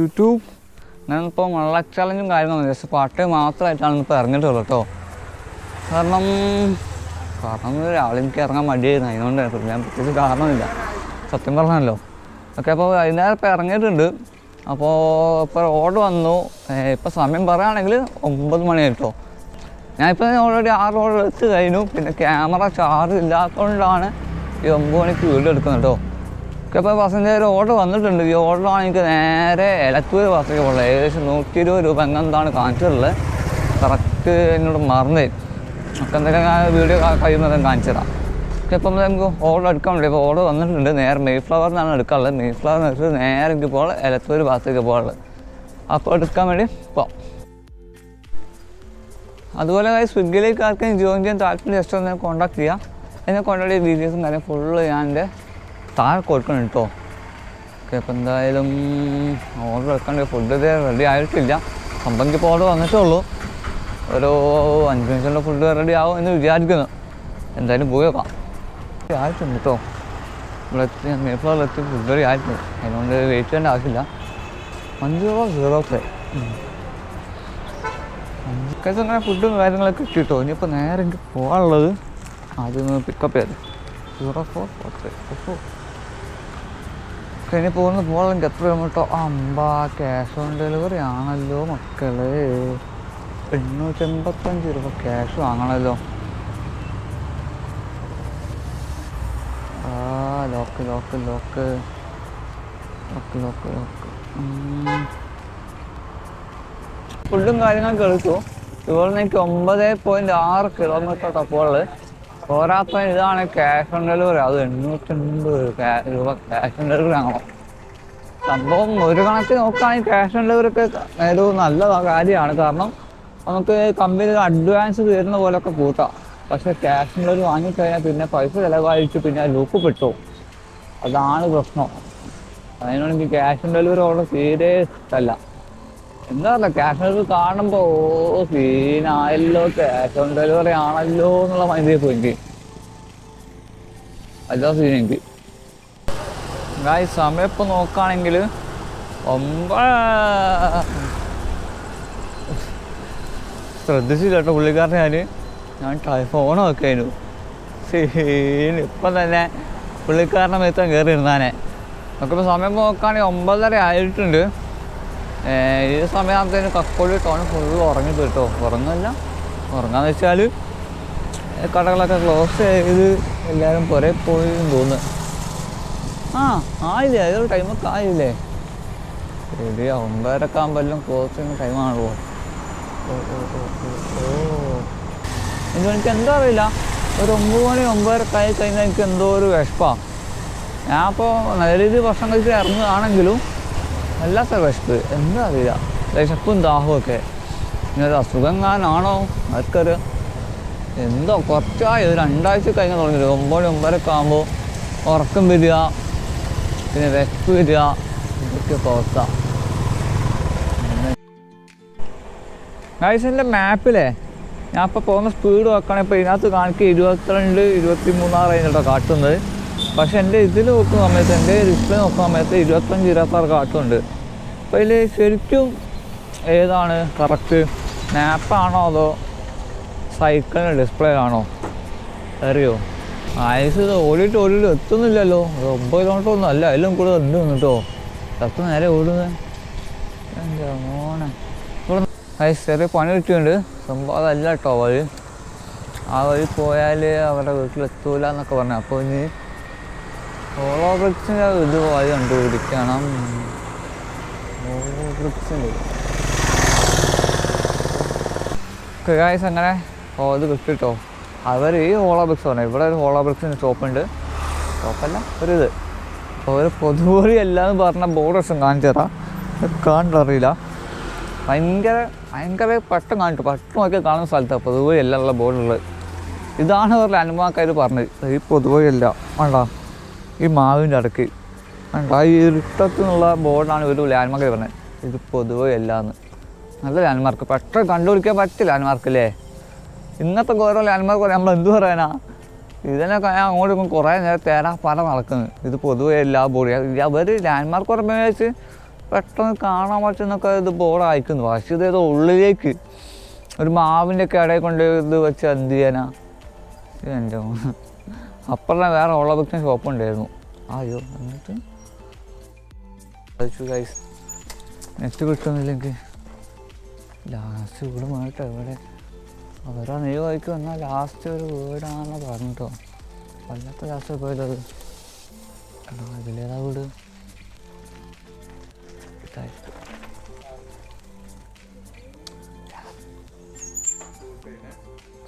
YouTube. ഞാനിപ്പോൾ മള്ള ചലഞ്ചും കാര്യങ്ങളൊന്നും just പാട്ട് മാത്രമായിട്ടാണ് ഇപ്പോൾ ഇറങ്ങിയിട്ടുള്ളത് കേട്ടോ. കാരണം കാരണം രാവിലെ എനിക്ക് ഇറങ്ങാൻ മടിയായിരുന്നു. അതിനുകൊണ്ട് ഞാൻ പ്രത്യേകിച്ച് കാരണമില്ല സത്യം പറഞ്ഞല്ലോ ഓക്കെ അപ്പോൾ വൈകുന്നേരം ഇപ്പോൾ ഇറങ്ങിയിട്ടുണ്ട്. അപ്പോൾ ഇപ്പോൾ ഓർഡർ വന്നു. ഇപ്പോൾ സമയം പറയുകയാണെങ്കിൽ ഒമ്പത് മണിയായിട്ടോ ഞാനിപ്പോൾ ഓൾറെഡി ആറ് ഓർഡർ എടുത്ത് കഴിഞ്ഞു. പിന്നെ ക്യാമറ ചാർജ് ഇല്ലാത്തതുകൊണ്ടാണ് ഈ ഒമ്പത് മണിക്ക് വീഡിയോ എടുക്കുന്നത് കേട്ടോ. അപ്പോൾ ബസ്സിന്റെ ഒരു ഓർഡർ വന്നിട്ടുണ്ട്. ഈ ഓർഡറാണ് എനിക്ക് നേരെ എലത്തൂർ ബസ്സിലേക്ക് പോകുന്നത് ഏകദേശം നൂറ്റി ഇരുപത് രൂപ എങ്ങനെന്താണ് കാണിച്ചിട്ടുള്ളത് കറക്റ്റ് എന്നോട് മറന്നേ ഒക്കെ എന്തെങ്കിലും ഞാൻ വീഡിയോ കഴിയുന്നതും കാണിച്ചതാണ് കാണിച്ചു തരാം. ഇപ്പം നമുക്ക് ഓർഡർ എടുക്കാൻ വേണ്ടി ഇപ്പോൾ ഓർഡർ വന്നിട്ടുണ്ട്. നേരെ മെയ് ഫ്ലവറിനാണ് എടുക്കാനുള്ളത്. മെയ് ഫ്ലവർ വെച്ചിട്ട് നേരെ എനിക്ക് പോകാൻ എലത്തൂർ ഭാഗത്തേക്ക് പോകാനുള്ളത് അപ്പോൾ എടുക്കാൻ വേണ്ടി പോകാം അതുപോലെ സ്വിഗ്ഗിയിലേക്ക് ആർക്കും ജോയിൻ ചെയ്യാൻ താല്പര്യം ജസ്റ്റ് ഒന്ന് കോൺടാക്ട് ചെയ്യാം. എന്നെ കോൺടാക്ട് ചെയ്ത വീഡിയോസും കാര്യം ഫുള്ള് ഞാൻ എന്റെ താഴെ കൊടുക്കണം കേട്ടോ. ഓക്കെ അപ്പോൾ എന്തായാലും ഓർഡർ എടുക്കണ്ട ഫുഡ് ഇത് റെഡി ആയിട്ടില്ല. സംഭവം ഇപ്പോൾ ഓർഡർ വന്നിട്ടേ ഉള്ളൂ ഒരു അഞ്ച് മിനിറ്റിന്റെ ഫുഡ് റെഡി ആവും എന്ന് വിചാരിക്കുന്നു. എന്തായാലും പോയി നോക്കാം. ആയിട്ടുണ്ട് കേട്ടോ. ഇവിടെ മേഫ്ലവറിലെത്തി ഫുഡ് റെഡി ആയിട്ടുണ്ട്. അതിനുകൊണ്ട് വെയിറ്റ് ചെയ്യേണ്ട ആവശ്യമില്ല. അഞ്ച് രൂപ സീറോ ത്രീ അഞ്ചൊക്കെ അങ്ങനെ ഫുഡും കാര്യങ്ങളൊക്കെ കിട്ടിട്ടോ. ഇനിയിപ്പോൾ നേരെ എനിക്ക് പോകാനുള്ളത് ആദ്യം പിക്കപ്പ് ചെയ്ത് zero four four three four ഇനി പോകുന്ന പോകാൻ എത്ര കിലോമീറ്റർ അമ്പാ ക്യാഷ് ഓൺ ഡെലിവറി ആണല്ലോ മക്കളെ. എണ്ണൂറ്റെൺപത്തഞ്ച് രൂപ ക്യാഷ് വാങ്ങണല്ലോ. ആ lock lock lock lock lock lock ഫുഡും കാര്യങ്ങളൊക്കെ എടുത്തു. ഇതുപോലെ എനിക്ക് ഒമ്പത് പോയിന്റ് ആറ് കിലോമീറ്റർ ടപ്പോൾ പോരാത്ത ഇതാണ് ക്യാഷ് ഓൺ ഡെലിവറി അത് എണ്ണൂറ്റി എൺപത് രൂപ ക്യാഷ് ഓൺ ഡെലിവറി ആണോ? സംഭവം ഒരു കണക്കിന് നോക്കുകയാണെങ്കിൽ ക്യാഷ് ഓൺ ഡെലിവറി ഒക്കെ ഒരു നല്ല കാര്യമാണ്. കാരണം നമുക്ക് കമ്പനി അഡ്വാൻസ് തരുന്ന പോലൊക്കെ കൂട്ടാം. പക്ഷെ ക്യാഷ് ഓൺ ഡെലിവറി വാങ്ങിക്കഴിഞ്ഞാൽ പിന്നെ പൈസ ചിലവഴിച്ച് പിന്നെ ലൂപ്പ് പെട്ടു അതാണ് പ്രശ്നം. അതിനോട് എനിക്ക് ക്യാഷ് ഓൺ ഡെലിവറി ഓർഡർ തീരെ ഇഷ്ടമല്ല എന്താ പറയുക ക്യാഷ് കാണുമ്പോൾ ഓ സീനായല്ലോ ക്യാഷ് ഓൺ ഡെലിവറി ആണല്ലോ എന്നുള്ള മൈൻഡിൽ പോയി എനിക്ക്. അല്ല സീൻ എനിക്ക്. ഗായ് സമയം ഇപ്പൊ നോക്കുകയാണെങ്കിൽ ഒമ്പ ശ്രദ്ധിച്ചില്ല കേട്ടോ പുള്ളിക്കാരനെ ഞാൻ ഞാൻ ടൈഫോൺ വെക്കായിരുന്നു സീൻ ഇപ്പം തന്നെ പുള്ളിക്കാരനെ മേത്താൻ കയറി ഇരുന്നാനെ നമുക്കിപ്പോൾ സമയം നോക്കുകയാണെങ്കിൽ ഒമ്പതര ആയിട്ടുണ്ട്. ഈ സമയമാകുമ്പോഴത്തേന് കക്കോളി ടൗൺ ഫുള്ള് ഉറങ്ങി കേട്ടോ ഉറങ്ങല്ല ഉറങ്ങാന്ന് വെച്ചാൽ കടകളൊക്കെ ക്ലോസ് ചെയ്ത് എല്ലാവരും പുറേ പോയി തോന്നുന്നു. ആ ആയില്ലേ? അതൊരു ടൈമൊക്കെ ആയില്ലേ? ശരി ഒമ്പതരക്കെ ആകുമ്പോൾ ക്ലോസ് ചെയ്യുന്ന ടൈമാണല്ലോ ഇത് എനിക്ക് എന്താ അറിയില്ല. ഒരു ഒമ്പത് മണി ഒമ്പതരക്കെ ആയി കഴിഞ്ഞാൽ എനിക്ക് എന്തോ ഒരു വിഷപ്പാണ് ഞാൻ അപ്പോൾ നല്ല രീതിയിൽ ഭക്ഷണം കഴിച്ച് ഇറങ്ങുകയാണെങ്കിലും വല്ലാത്ത വിശപ്പ് എന്താ അറിയില്ല. വിശപ്പും ദാഹവും ഒക്കെ. ഇനി ഒരു അസുഖം കാരണമാണോ ആർക്കറിയാം. എന്തോ കുറച്ചായി. ഒരു രണ്ടാഴ്ച കഴിഞ്ഞാൽ തുടങ്ങിയത് ഒമ്പത് ഒമ്പതരൊക്കെ ആകുമ്പോൾ ഉറക്കം വരിക പിന്നെ വിശപ്പ് വരിക ഇതൊക്കെ അവസ്ഥ. ഗൈസിന്റെ മാപ്പിലെ. ഞാൻ ഇപ്പോൾ പോകുന്ന സ്പീഡ് നോക്കുകയാണെങ്കിൽ ഇപ്പോൾ ഇതിനകത്ത് കാണിക്കുക ഇരുപത്തിരണ്ട് ഇരുപത്തി മൂന്നാറ് കഴിഞ്ഞിട്ടോ കാട്ടുന്നത്. പക്ഷെ എന്റെ ഇതിൽ നോക്കുന്ന സമയത്ത് എന്റെ ഡിസ്പ്ലേ നോക്കുന്ന സമയത്ത് ഇരുപത്തഞ്ച് ഇരുപത്താറ് കാട്ടുന്നുണ്ട് അപ്പോൾ ഇതിൽ ശരിക്കും ഏതാണ്? കറക്റ്റ് മാപ്പാണോ അതോ സൈക്കിളിന്റെ ഡിസ്പ്ലേ ആണോ? അറിയോ? ആയുസ് ഓടിയിട്ട് ഓടിയിട്ട് എത്തുന്നില്ലല്ലോ. ഒമ്പത് കിലോമീറ്റർ ഒന്നും അല്ല അതിലും കൂടുതൽ ഉണ്ട് കേട്ടോ എത്ര നേരെ ഓടുന്നത് എന്റെ മോനെ. ഇവിടെ ആയുസ് ചെറിയ പണി കിട്ടിയുണ്ട് സംഭവം അതല്ല കേട്ടോ വഴി. ആ വഴി പോയാൽ അവരുടെ വീട്ടിലെത്തൂല എന്നൊക്കെ പറഞ്ഞു. അപ്പോൾ ഇനി ഹോളോ ബ്രിക്സിന്റെ ഇത് വഴി കണ്ടുപിടിക്കണം. ഹോളോ ബ്രിക്സിന്റെ ഗായ്സ് അങ്ങനെ ഓ ഇത് കിട്ടിട്ടോ. അവർ ഈ ഹോളോ ബ്രിക്സ് പറഞ്ഞു ഇവിടെ ഒരു ഹോളോ ബ്രിക്സിന്റെ ഷോപ്പുണ്ട് ഷോപ്പല്ല ഒരു ഇത്. അപ്പോൾ ഒരു പൊതുവഴി എല്ലാം പറഞ്ഞ ബോർഡ് ദിവസം കാണിച്ചു തരാം. കാണണ്ടറിയില്ല ഭയങ്കര ഭയങ്കര പെട്ടെന്ന് കാണിട്ടു പെട്ടെന്ന് നോക്കിയാൽ കാണുന്ന സ്ഥലത്താണ് പൊതുവഴി അല്ല ഉള്ള ബോർഡുള്ളത് ഇതാണ് അവരുടെ അനുഭവക്കാർ പറഞ്ഞത്. ഈ പൊതുവഴി അല്ല. വേണ്ട. ഈ മാവിന്റെ അടുക്ക്. ആ ഇരുട്ടത്തുനിന്നുള്ള നിന്നുള്ള ബോർഡാണ് ഒരു ലാൻഡ്മാർക്ക് പറഞ്ഞത്. ഇത് പൊതുവേ എല്ലാന്ന് നല്ല ലാൻഡ്മാർക്ക്. പെട്ടെന്ന് കണ്ടുപിടിക്കാൻ പറ്റിയ ലാൻഡ്മാർക്ക് അല്ലേ ഇന്നത്തെ ഓരോ ലാൻഡ്മാർക്ക് നമ്മൾ എന്ത് പറയാനാ? ഇതിനൊക്കെ ഞാൻ അങ്ങോട്ട് ഇങ്ങോട്ടും കുറേ നേരം തേരാ പല നടക്കുന്നത്. ഇത് പൊതുവെ എല്ലാ ബോർഡും. അവർ ലാൻഡ്മാർക്ക് പറയുമ്പോൾ വെച്ച് പെട്ടെന്ന് കാണാൻ പറ്റുന്നൊക്കെ ഇത് ബോർഡ് അയക്കുന്നു. പക്ഷേ ഇത് ഉള്ളിലേക്ക് ഒരു മാവിന്റെ ഒക്കെ ഇടയിൽ കൊണ്ട് ഇത് വെച്ച് എന്ത് ചെയ്യാനാ? എന്റെ അപ്പുറം വേറെ ഓള ബുക്കിന് ഷോപ്പ് ഉണ്ടായിരുന്നു. അയ്യോ എന്നിട്ട്? കഴിച്ചു ഗൈസ് നെറ്റ് കിട്ടുന്നില്ലെങ്കിൽ ലാസ്റ്റ് ഇവിടെ പോയിട്ട് ഇവിടെ. അവരാ നീ വഴിക്ക് വന്നാൽ ലാസ്റ്റ് ഒരു വീടാണെന്ന് പറഞ്ഞിട്ടോ. വല്ലാത്ത ലാസ്റ്റ് പോയത് എടാ അതിലേതാ വീട്.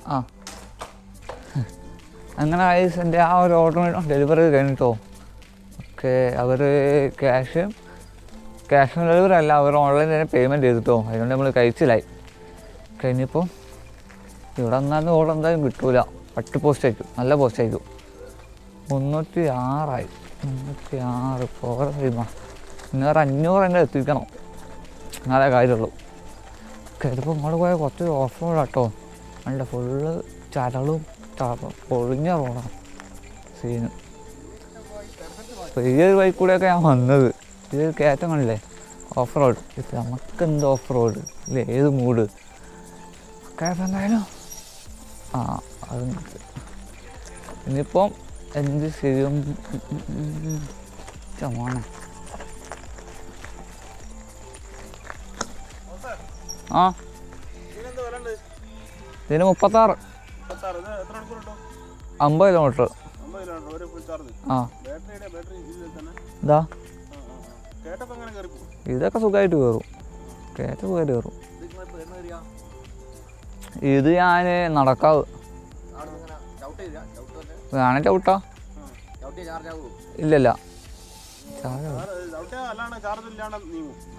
ആ. അങ്ങനെ ആയിസ് എന്റെ ആ ഒരു ഓർഡർ ഡെലിവറി കഴിഞ്ഞിട്ടോ. ഓക്കെ അവർ ക്യാഷ് ക്യാഷ് ഓൺ ഡെലിവറി അല്ല അവർ ഓൺലൈൻ തന്നെ പേയ്മെന്റ് ചെയ്തിട്ടോ. അതുകൊണ്ട് നമ്മൾ കഴിച്ചില്ലായി കഴിഞ്ഞപ്പോൾ ഇവിടെ വന്നാലും ഓർഡർ എന്തായാലും കിട്ടൂല. പട്ട് പോസ്റ്റ് ആയിരിക്കും നല്ല പോസ്റ്റ് ആയിരിക്കും മുന്നൂറ്റി ആറായി മുന്നൂറ്റി ആറ് പോകാൻ കഴിയുമ്പോൾ ഇനി ഒരു അഞ്ഞൂറ് എന്നെ എത്തിക്കണം. എന്നാലേ കാര്യമുള്ളൂ. ചിലപ്പോൾ ഇങ്ങോട്ട് പോയാൽ കുറച്ച് ഓഫ് കേട്ടോ അല്ല ഫുള്ള് ചരളും പൊളിഞ്ഞ റോഡാണ് സീന്. അപ്പോൾ ബൈക്ക് കൂടെയൊക്കെ ഞാൻ വന്നത്. ഇത് കയറ്റം കണ്ടില്ലേ? ഓഫ് റോഡ് ഇത് നമുക്ക് എന്ത് ഓഫ് റോഡ് ഇല്ല? ഏത് മൂഡ് കയറ്റം ആ അത്. ഇനിയിപ്പം എന്ത് ശരിയും ചമാണ് ആ? ഇതിന് മുപ്പത്താറ്. അമ്പത് കിലോമീറ്റർ. ഇതാ? ഇതൊക്കെ സുഖമായിട്ട് കയറും കേട്ട സുഖമായിട്ട് കയറും ഇത് ഞാൻ നടക്കാവ്. ഞാനെ ചവിട്ടാ ഇല്ലല്ല.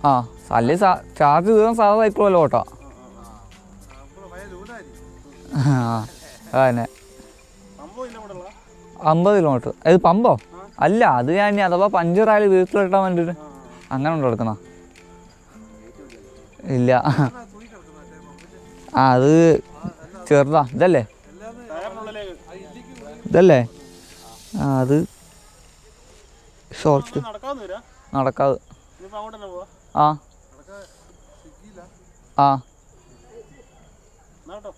ആ അല്ലേ ചാർജ് തീർന്ന സാധാ സൈക്കിളല്ലോ ഓട്ടാ. ആ, അതന്നെ? അമ്പത് കിലോമീറ്റർ ഇത് പമ്പോ? അല്ല അത് ഞാൻ ഇനി അഥവാ പഞ്ചറായാലും ആയാലും വേണ്ടിയിട്ട് ആ, വേണ്ടിട്ട്. അങ്ങനെ ഉണ്ടോ എടുക്കുന്ന ഇല്ല. അത് ചെറുതാ. ഇതല്ലേ? ഇതല്ലേ? അത് ഷോർട്ട് നടക്കാത്. ആ. ആ. എന്നാട്ടോ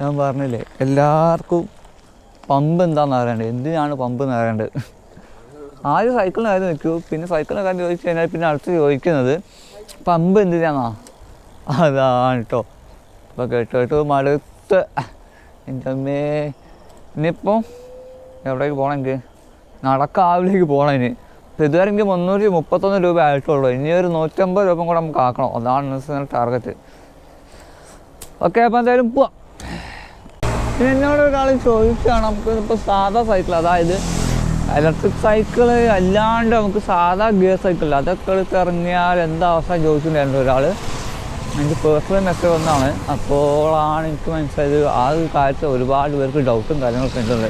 ഞാൻ പറഞ്ഞില്ലേ എല്ലാവർക്കും പമ്പ് എന്താണെന്ന് അറിയേണ്ടത് എന്തിനാണ് പമ്പ് എന്ന് അറിയേണ്ടത് ആദ്യം സൈക്കിളിന് കാര്യം നിൽക്കൂ. പിന്നെ സൈക്കിളിന് കാര്യം ചോദിച്ചു കഴിഞ്ഞാൽ പിന്നെ അടുത്ത് ചോദിക്കുന്നത് പമ്പ് എന്തിനാന്നാ? അതാണ് കേട്ടോ അപ്പോൾ കേട്ട് കേട്ട് മടുത്ത്. എന്റെ അമ്മേ. ഇനിയിപ്പോൾ എവിടേക്ക് പോകണം എനിക്ക്? നടക്കാവിലേക്ക് പോകണം ഇനി. അപ്പോൾ ഇതുവരെ എനിക്ക് മുന്നൂറ്റി മുപ്പത്തൊന്ന് രൂപ ആയിട്ടുള്ളൂ. ഇനി ഒരു നൂറ്റമ്പത് രൂപ കൂടെ നമുക്ക് ആക്കണം. അതാണ് ടാർഗറ്റ് ഓക്കെ അപ്പോൾ എന്തായാലും പോവാം. എന്നോട് ഒരാൾ ചോദിച്ചാണ് നമുക്ക് ഇപ്പോൾ സാധാ സൈക്കിൾ അതായത് ഇലക്ട്രിക് സൈക്കിൾ അല്ലാണ്ട് നമുക്ക് സാധാ ഗിയർ സൈക്കിൾ അതൊക്കെ എടുത്ത് ഇറങ്ങിയാൽ എന്താ അവസ്ഥ ചോദിച്ചിട്ടുണ്ടായിരുന്നു ഒരാൾ എനിക്ക് പേഴ്സണൽ മെസ്സേജ് ഒന്നാണ് അപ്പോഴാണ് എനിക്ക് മനസ്സിലായത് ആ ഒരു കാര്യത്തിൽ ഒരുപാട് പേർക്ക് ഡൗട്ടും കാര്യങ്ങളൊക്കെ ഉണ്ടത്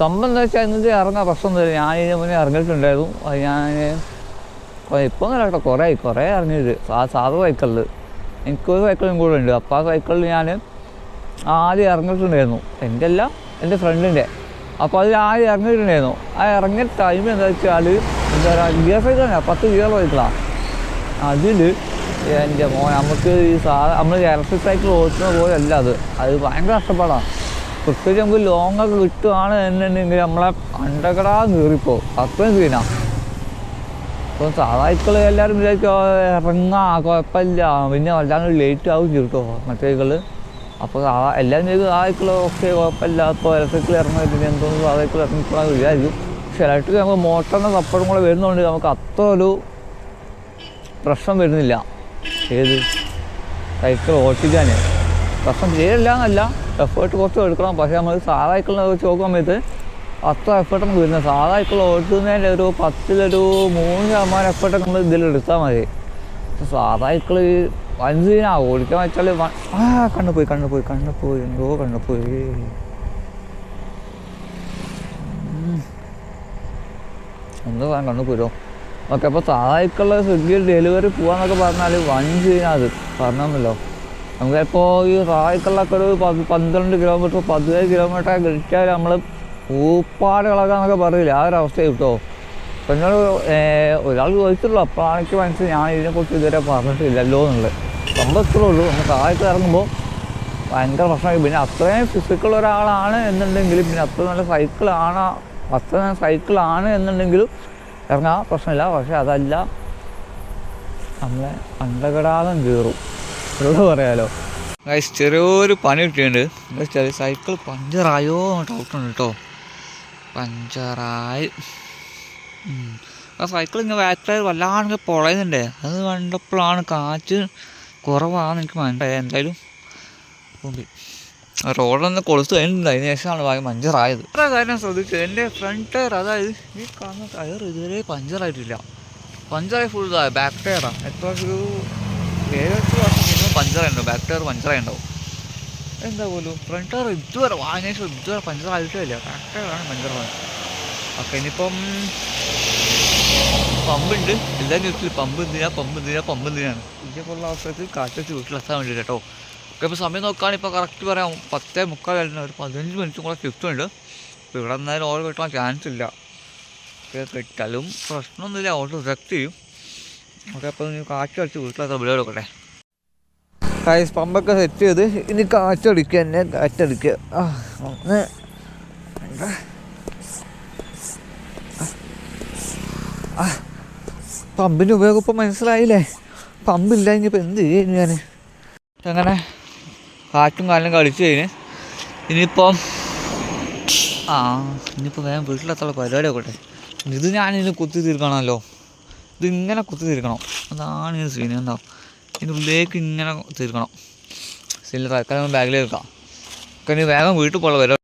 സംഭവം എന്താ വെച്ചാൽ ഇന്നത്തെ ഇറങ്ങാൻ പ്രശ്നമൊന്നുമില്ല ഞാൻ ഇതിന് മുന്നേ ഇറങ്ങിയിട്ടുണ്ടായിരുന്നു. അത് ഞാൻ ഇപ്പോൾ ഒന്നും കേട്ടോ. കുറേ കുറേ ഇറങ്ങിയത്. ആ സാധാ സൈക്കിളിൽ എനിക്കൊരു സൈക്കിളും കൂടെ ഉണ്ട്. അപ്പോൾ ആ സൈക്കിളിൽ ഞാൻ ആദ്യം ഇറങ്ങിയിട്ടുണ്ടായിരുന്നു. എന്റെ അല്ല എന്റെ ഫ്രണ്ടിന്റെ. അപ്പോൾ അതിൽ ആദ്യം ഇറങ്ങിയിട്ടുണ്ടായിരുന്നു. ആ ഇറങ്ങിയ ടൈം എന്താ വെച്ചാൽ എന്താ പറയുക ഗിയർ സൈക്കിളാണ് പത്ത് ഗിയർ സൈക്കിളാണ് അതിൽ എന്റെ മോൻ നമുക്ക് ഈ സാധാ നമ്മൾ ഇലക്ട്രിക് സൈക്കിൾ ഓടിക്കുന്ന പോലെ അല്ല അത്. അത് ഭയങ്കര കഷ്ടപ്പാടാണ് പ്രത്യേകിച്ച് നമുക്ക് ലോങ് ഒക്കെ കിട്ടുകയാണ് എന്നുണ്ടെങ്കിൽ നമ്മളെ അണ്ടകടാ കയറിപ്പോ അത്രയും സീനാണ് അപ്പോൾ സാധാ സൈക്കിൾ എല്ലാവരും "ആ, ഇറങ്ങാ കുഴപ്പമില്ല. പിന്നെ വല്ലാണ്ട് ലേറ്റ് ആവും കേട്ടോ മറ്റേ അപ്പോൾ ആ എല്ലാവരും ചോദിക്കും ആയിക്കുള്ള ഓക്കെ കുഴപ്പമില്ല ഇപ്പോൾ ഇലക്ട്രിക്കൽ ഇറങ്ങാൻ പിന്നെ എന്തോന്നും അതേക്കുള്ള സൈക്കിൾ ഇറങ്ങിക്കോളാൻ വിചാരിക്കും. പക്ഷേ ഇലക്ട്രിക് നമുക്ക് മോട്ടറിന്റെ സപ്പോർട്ടും കൂടെ വരുന്നതുകൊണ്ട് നമുക്ക് അത്ര ഒരു പ്രശ്നം വരുന്നില്ല. ഏത്? സൈക്കിൾ ഓട്ടിക്കാൻ പ്രശ്നം ചെയ്യില്ല എന്നല്ല എഫേർട്ട് കുറച്ച് എടുക്കണം. പക്ഷേ നമ്മൾ സാധായിക്കുള്ള വെച്ച് നോക്കുന്ന സമയത്ത് അത്ര എഫേർട്ട് നമുക്ക് വരുന്നത് സാധായിക്കുള്ള ഓട്ടുന്നതിന്റെ ഒരു പത്തിലൊരു മൂന്ന് ശതമാനം എഫേർട്ടൊക്കെ നമ്മൾ ഇതിൽ എടുത്താൽ മതി. പക്ഷെ വൻസീനാ ഓടിക്കാൻ വെച്ചാൽ ആ കണ്ണു പോയി കണ്ണു പോയി കണ്ണു പോയി എന്തോ കണ്ണു പോയി. എന്തോ കണ്ണു പോരോ ഓക്കെ അപ്പോൾ താഴേക്കുള്ള സ്വിഗ്ഗിയിൽ ഡെലിവറി പോവാന്നൊക്കെ പറഞ്ഞാൽ വഞ്ചിനാ അത് പറഞ്ഞല്ലോ നമുക്ക് ഇപ്പോൾ ഈ താഴേക്കുള്ളൊക്കെ ഒരു പന്ത്രണ്ട് കിലോമീറ്റർ പതിനേഴ് കിലോമീറ്റർ കിട്ടിയാൽ നമ്മൾ ഊപ്പാടുകളൊക്കെ പറയില്ല? ആ ഒരു അവസ്ഥ കിട്ടോ അപ്പം എന്നോട് ഒരാൾ ചോദിച്ചുള്ളൂ അപ്പോൾ എനിക്ക് മനസ്സിലായി. ഞാൻ ഇതിനെക്കുറിച്ച് ഇതുവരെ പറഞ്ഞിട്ടില്ലല്ലോ എന്നുള്ളത് സംഭവം ഉള്ളൂ. ഒന്ന് താഴത്ത് ഇറങ്ങുമ്പോൾ ഭയങ്കര പ്രശ്നമായി. പിന്നെ അത്രയും ഫിസിക്കൽ ഒരാളാണ് എന്നുണ്ടെങ്കിൽ പിന്നെ അത്ര നല്ല സൈക്കിളാണ് അത്ര നല്ല സൈക്കിളാണ് എന്നുണ്ടെങ്കിലും ഇറങ്ങാൻ പ്രശ്നമില്ല. പക്ഷെ അതല്ല നമ്മളെ അണ്ടകടാതം കീറും. എന്നോട് പറയാലോ. ഗൈസ് ചെറിയൊരു പണി കിട്ടിയിട്ടുണ്ട്. എന്താ വെച്ചാൽ സൈക്കിൾ പഞ്ചറായോ ഡൗട്ടുണ്ട് കേട്ടോ പഞ്ചറായി. ആ സൈക്കിൾ ഇങ്ങനെ ടയർ വല്ലാണ്ട് പൊളയുന്നുണ്ടേ. അത് കണ്ടപ്പോഴാണ് കാറ്റ് കുറവാണെന്ന് എനിക്ക് മനസ്സിലായത് എന്തായാലും പൊമ്പി റോഡൊന്ന് കൊളുത്ത് കഴിഞ്ഞിട്ടുണ്ട്. അതിന് ശേഷമാണ് ഭാഗ്യം പഞ്ചറായത്. ഇത്ര കാര്യം ശ്രദ്ധിച്ചു? എന്റെ ഫ്രണ്ട് ടയർ അതായത് ഈ കാണുന്ന ടയർ ഇതുവരെ പഞ്ചറായിട്ടില്ല. പഞ്ചറായി ഫുൾ ഇതായ ബാക്ക് ടയറാണ് എത്ര ഒരു ഏഴ് എട്ട് വർഷം മിനിമം പഞ്ചറായിട്ടുണ്ടാവും ബാക്ക് ടയർ പഞ്ചറായി എന്താ പോലും? ഫ്രണ്ട് ടയർ ഇതുവരെ വാങ്ങിയ ഇതുവരെ പഞ്ചറായിട്ടേ ഇല്ല ബാക്ക് ടയറാണ് പഞ്ചറാണ് അപ്പം ഇനിയിപ്പം പമ്പുണ്ട്. എല്ലാ ന്യൂസിൽ പമ്പ് എന്തിനാ പമ്പ് എന്തിനാ പമ്പ് എന്തിനാണ് ഇതേപോലുള്ള അവസരത്തിൽ കാറ്റത്ത് വീട്ടിലെത്താൻ വേണ്ടി കേട്ടോ. ഓക്കെ ഇപ്പോൾ സമയം നോക്കുകയാണെങ്കിൽ ഇപ്പോൾ കറക്റ്റ് പറയാം. പത്തേ മുക്കാൽ കഴിഞ്ഞ ഒരു പതിനഞ്ച് മിനിറ്റും കൂടെ ഷിഫ്റ്റ് ഉണ്ട്. ഇപ്പോൾ ഇവിടെ നിന്നാലും ഓർഡർ കിട്ടാൻ ചാൻസ് ഇല്ല. ഓക്കെ കിട്ടാലും പ്രശ്നമൊന്നുമില്ല ഓർഡർ റിജക്റ്റ് ചെയ്യും. ഓക്കെ അപ്പോൾ കാറ്റ് അടിച്ച് വീട്ടിലെത്താൻ വിളി കൊടുക്കട്ടെ കൈസ് പമ്പൊക്കെ സെറ്റ് ചെയ്ത് ഇനി കാറ്റടിക്കുക തന്നെ കാറ്റടിക്കുക ആ ഒന്ന് പമ്പിന്റെ ഉപയോഗം ഇപ്പം മനസ്സിലായില്ലേ? പമ്പില്ല ഇനിയിപ്പോൾ എന്ത് ചെയ്യും ഞാൻ അങ്ങനെ കാറ്റും കാലും കളിച്ചു കഴിഞ്ഞ് ഇനിയിപ്പം ആ ഇനിയിപ്പോൾ വേഗം വീട്ടിലെത്തുള്ള പരിപാടി ആക്കട്ടെ ഇത് ഞാനിത് കുത്തി തീർക്കണമല്ലോ ഇത് ഇങ്ങനെ കുത്തി തീർക്കണം അതാണ് ഈ സീൻ എന്താ ഇതിന്റെ ഉള്ളിലേക്ക് ഇങ്ങനെ തീർക്കണം സിലിണ്ടർ തൽക്കാലം ബാഗിൽ വെക്കാം കാരണം വേഗം വീട്ടിൽ പോകാനുള്ള പരിപാടി.